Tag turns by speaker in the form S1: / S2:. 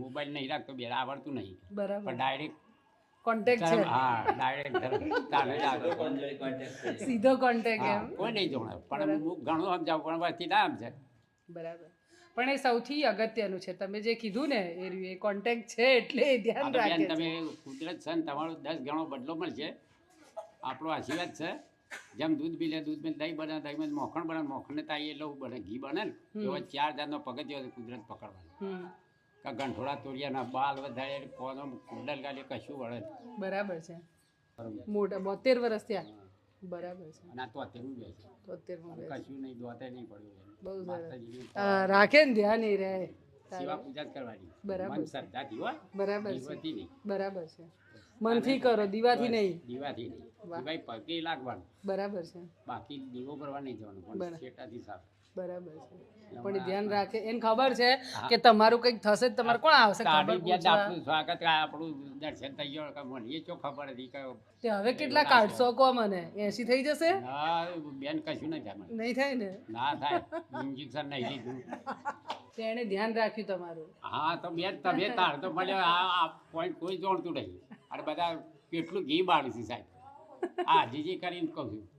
S1: Mobile નહીં રાખતો બે આવડતું નહીં.
S2: બરાબર.
S1: ડાયરેક્ટ
S2: કોન્ટેક્ટ છે.
S1: હા ડાયરેક્ટ તારે જ આગળ
S2: સીધો કોન્ટેક્ટ એમ.
S1: કોઈ નહીં જોણે પણ હું ઘણું સમજાવું પણ વસ્તી ના સમજે
S2: બરાબર. પણ એ સૌથી અગત્યનું છે. તમે જે કીધું ને એ એ કોન્ટેક્ટ છે એટલે ધ્યાન રાખે
S1: તમે કુદરત છે ને તમારો દસ ગણો બદલો મળશે. આપણો આશીર્વાદ છે. જેમ દૂધ બી લે દૂધ દહીં બને દહીં મોખણ બને મોખણને તાઈ એટલે બને ઘી બને ને એવો ચાર જાતનો પગથિયો કુદરત પકડવાનો. કે ગંઠોડા તોડિયાના બાલ વધારે કોનો કુંડલ ગાલે કશું વળે
S2: બરાબર છે. મોટા બોતેર વર્ષ થયા. બરાબર છે.
S1: અને આ બે છે.
S2: તોતેરમાં બે
S1: કશું નહીં દોતે નહીં પડ્યું
S2: બહુ સરસ. રાખે ને ધ્યાન નહીં રહે.
S1: સેવા પૂજા જ કરવાની.
S2: બરાબર
S1: શ્રદ્ધાથી હો.
S2: બરાબર છે. બરાબર છે. મનથી કરો દીવાથી નહીં.
S1: દીવાથી નહીં. ભાઈ પગે લાગવાનું.
S2: બરાબર છે.
S1: બાકી દીવો ભરવા નહીં જવાનું પણ. શેટાથી સાફ.
S2: બરાબર છે. પણ ધ્યાન રાખે. એને ખબર છે કે તમારું કંઈક થશે તમારે કોણ આવશે?
S1: આપણું સ્વાગત આપણું દર્શન થઈ ગયું મને ચો ખબર હતી કયો
S2: તે હવે કેટલા કાઢશો? કો મને. એસી થઈ જશે?
S1: બેન કશું નહીં થાય
S2: નહીં થાય ને?
S1: ના થાય. ઇન્જેક્શન નહીં લીધું.
S2: તેણે ધ્યાન રાખ્યું તમારું.
S1: હા તો બેન તમે તાર તો મને આ આ પોઈન્ટ કોઈ જોડતું નહીં. અને બધા કેટલું ઘી બાળ્યું છે સાહેબ. હા જીજી કરીને કહું છું.